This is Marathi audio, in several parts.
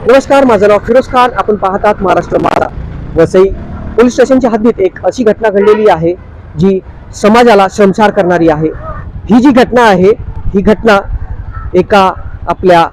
नमस्कार माझं नाव फिरोज खान. आपण पाहतात महाराष्ट्र माझा वसई पोलीस स्टेशनच्या हद्दीत एक अशी घटना घडलेली आहे जी समाजाला संसार करणारी आहे. ही जी घटना आहे ही घटना एका आपल्या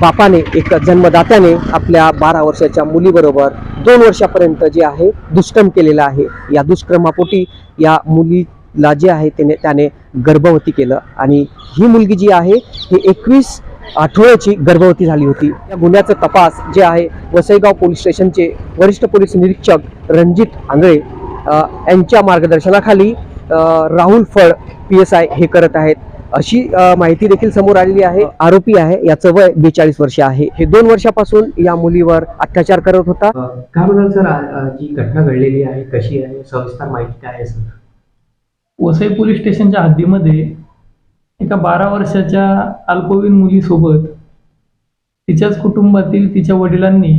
बापाने एका जन्मदात्याने आपल्या बारा वर्षाच्या मुलीबरोबर दोन वर्षापर्यंत जे आहे दुष्कर्म केलेला आहे. या दुष्कर्मापोटी या मुलीला जे आहे त्याने त्याने गर्भवती केलं. आणि ही मुलगी जी आहे ही एकवीस आठवड्याची गर्भवती झाली होती. या गुन्ह्याचा तपास जे आहे वसईगाव पोलीस स्टेशनचे वरिष्ठ पोलीस निरीक्षक रणजित आंगळे यांच्या मार्गदर्शनाखाली राहुल फळ पी एस आय हे करत आहेत. अशी माहिती देखील समोर आलेली आहे. आरोपी आहे याचं वय बेचाळीस वर्ष आहे. हे दोन वर्षापासून या मुलीवर अत्याचार करत होता. काय म्हणाल सर जी घटना घडलेली आहे कशी आहे सविस्तर माहिती काय आहे सर? वसई पोलीस स्टेशनच्या हद्दीमध्ये एका बारा वर्षाच्या अल्पवयीन मुलीसोबत तिच्याच कुटुंबातील तिच्या वडिलांनी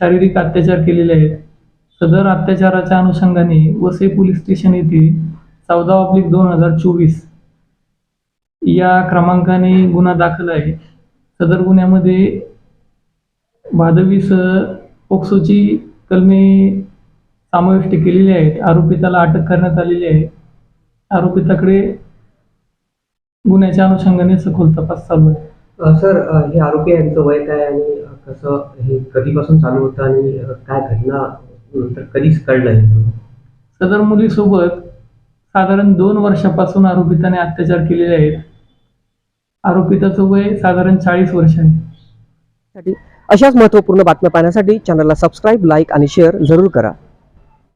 शारीरिक अत्याचार केलेले आहेत. सदर अत्याचाराच्या अनुषंगाने वसई पोलीस स्टेशन येथे चौदा ऑब्लिक दोन हजार चोवीस या क्रमांकाने गुन्हा दाखल आहे. सदर गुन्ह्यामध्ये भादवीसह पोक्सोची कलमे समाविष्ट केलेली आहेत. आरोपिताला अटक करण्यात आलेली आहे. आरोपिताकडे गुन्ह्याच्या अनुषंगाने सखोल तपास चालू आहे. अ, सर अ, हे आरोपी यांचं वय काय आणि कसं हे कधीपासून चालू होतं आणि अ, काय घटना नंतर कधीच कळलं हे सर्व? सदर मुलीसोबत साधारण दोन वर्षापासून आरोपिताने अत्याचार केलेले आहेत. आरोपिताचं वय साधारण चाळीस वर्ष आहे. अशाच महत्त्वपूर्ण बातम्या पाहण्यासाठी चॅनलला सबस्क्राईब लाईक आणि शेअर जरूर करा.